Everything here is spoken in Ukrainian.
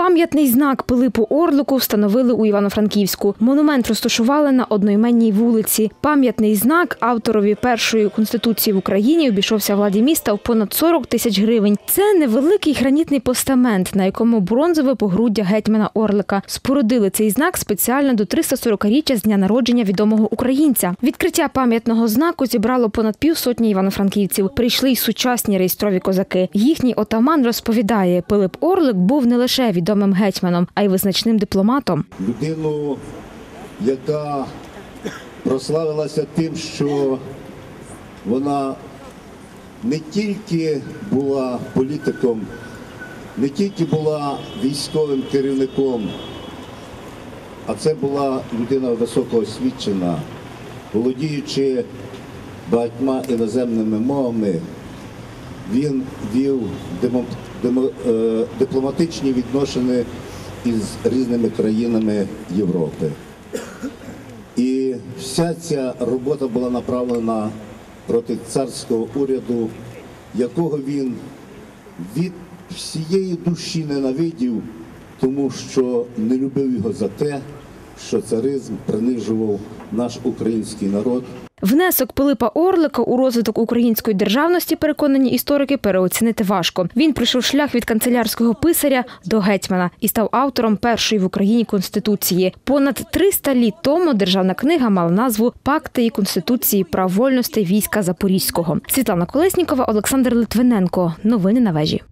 Пам'ятний знак Пилипу Орлику встановили у Івано-Франківську. Монумент розташували на одноіменній вулиці. Пам'ятний знак авторові першої конституції в Україні обійшовся владі міста в понад 40 тисяч гривень. Це невеликий гранітний постамент, на якому бронзове погруддя гетьмана Орлика. Спорудили цей знак спеціально до 340-річчя з дня народження відомого українця. Відкриття пам'ятного знаку зібрало понад півсотні івано-франківців. Прийшли й сучасні реєстрові козаки. Їхній отаман розповідає, Пилип Орлик був не лише відомим гетьманом, а й визначним дипломатом. людину, яка прославилася тим, що вона не тільки була політиком, не тільки була військовим керівником, а це була людина високоосвічена, володіючи багатьма іноземними мовами, вів демо- демо- е, дипломатичні відносини із різними країнами Європи. І вся ця робота була направлена проти царського уряду, якого він від всієї душі ненавидів, тому що не любив його за те, що царизм принижував наш український народ. Внесок Пилипа Орлика у розвиток української державності, переконані історики, переоцінити важко. Він пройшов шлях від канцелярського писаря до гетьмана і став автором першої в Україні конституції. Понад 300 літ тому державна книга мала назву Пакти і конституції прав вольностей війська Запорізького. Світлана Колеснікова, Олександр Литвиненко. Новини на вежі.